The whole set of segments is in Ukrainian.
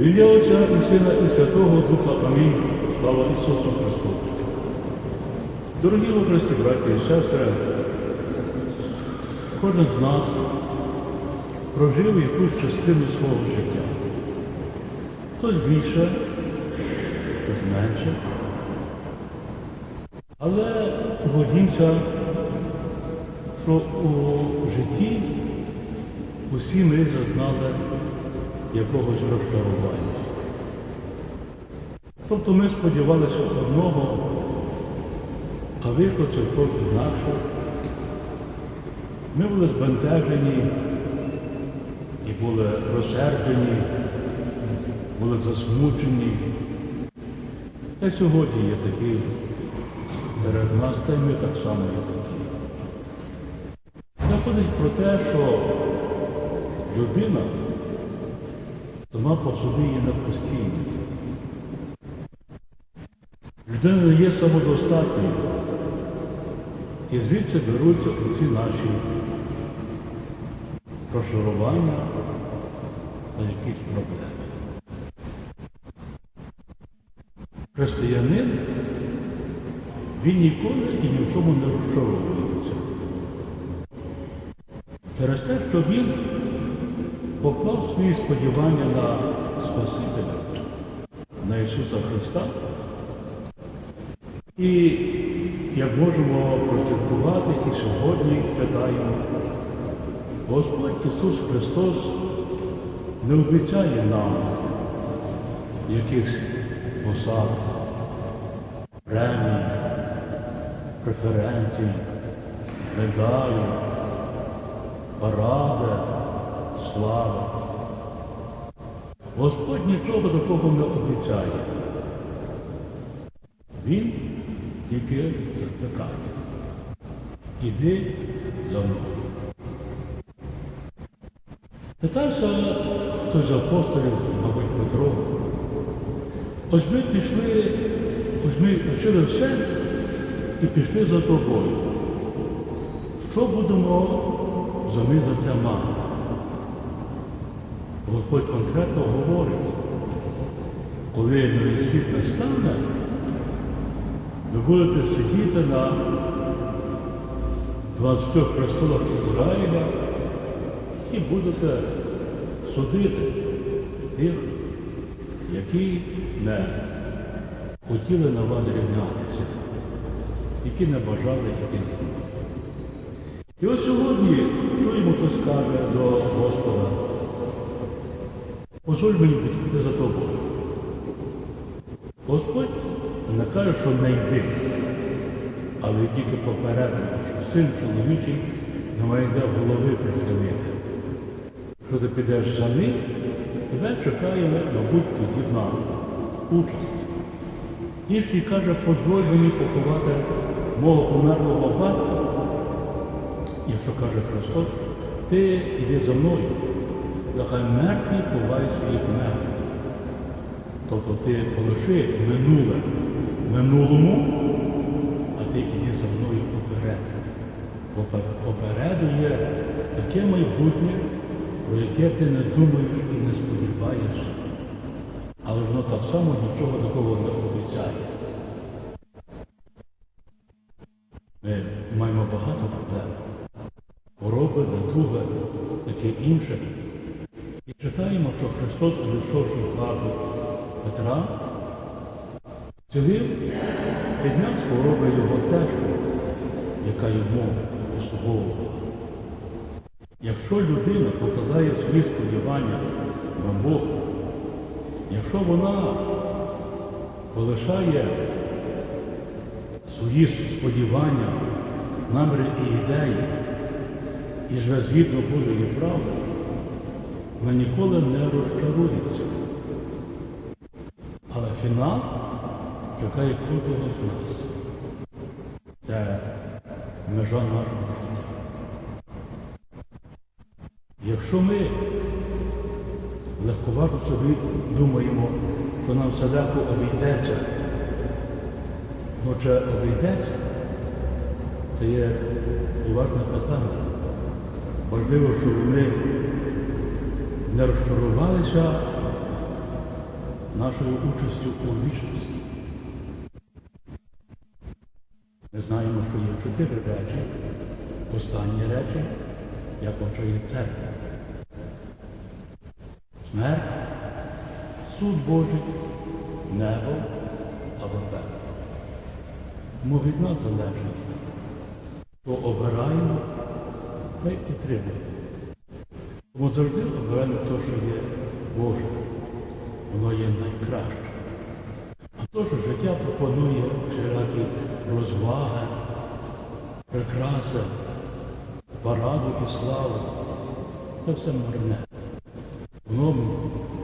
В ім'я Отця і Сина і Святого Духа. Амінь. Слава Ісусу Христу. Дорогі Христі, браті і сестри, кожен з нас прожив якусь частину свого життя. Хтось більше, хтось менше. Але годімося, що у житті усі ми зазнали якогось розчарування. Тобто ми сподівалися одного, а вийшло цілком інакше. Ми були збентежені і були розсерджені, були засмучені. Та сьогодні є такі серед нас, та й ми так само є такі. Заходить про те, що людина сама по собі є непостійна. Людина не є самодостатньою. І звідси беруться оці наші розшарування та якісь проблеми. Християнин, він ніколи і ні в чому не розчаровується. Через те, що він поклав свої сподівання на Спасителя, на Ісуса Христа. І як можемо простяткувати і сьогодні читаємо, Господь Ісус Христос не обіцяє нам якихось посад, премій, преференцій, медалі, паради, слави. Господь нічого такого не обіцяє. Він тільки закликає. Іди за мною. Питався хтось з апостолів, мабуть, Петро. Ось ми пішли, ось ми вчили все і пішли за тобою. Що будемо взамін за це мати? Господь конкретно говорить, коли світ настане, ви будете сидіти на 20 престолах Ізраїля і будете судити тих, які не хотіли на вас рівнятися, які не бажали йти з. І ось сьогодні чуємо, хтось каже до Господа, позволь мені піти за тобою. Господь не каже, що не йди, але тільки попередньо, що син чоловічий не має де голови прихилити. Що ти підеш за ним, тебе чекає, мабуть, подібна участь. Інший каже, дозволь мені поховати мого померлого батька. І що каже Христос, ти йди за мною, нехай мертві ховають своїх мертвих. Тобто ти полиши минуле минулому, а ти йди за мною поперед. Попереду є таке майбутнє, про яке ти не думаєш і не сподіваєшся. Але воно так само нічого такого не обіцяє. Ми маємо багато проблем. Хвороби, недуги, таке інше. І читаємо, що Христос, прийшовши в хату Петра, цілив, підняв з хвороби його тещу, яка йому послуговувала. Якщо людина покладає свої сподівання на Бога, якщо вона полишає свої сподівання, наміри і ідеї і живе згідно Божої правди, вона ніколи не розчарується. Але фінал чекає кожного з нас. Це межа нашого життя. Якщо ми легковажно собі думаємо, що нам все легко обійдеться, ну чи обійдеться, це є уважне питання. Важливо, щоб ми не розчарувалися нашою участю у вічності. Ми знаємо, що є чотири речі, останні речі, як очає церква. Смерть, суд Божий, небо або пекло. Тому від нас залежить, що обираємо, ми підтримуємо. Тому завжди обираємо те, що є Боже. Воно є найкраще. А то, що життя пропонує всілякі розваги, прикраси, параду і славу, це все марне. Воно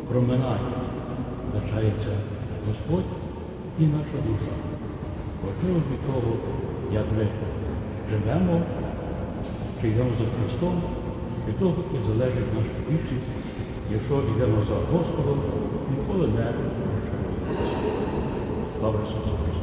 проминає, лишається Господь і наша душа. Важливо від того, як ми живемо, чи йдемо за Христом, від того і залежить наша більшість, якщо йдемо за Господом, ніколи не розчаруємося. Слава Ісусу!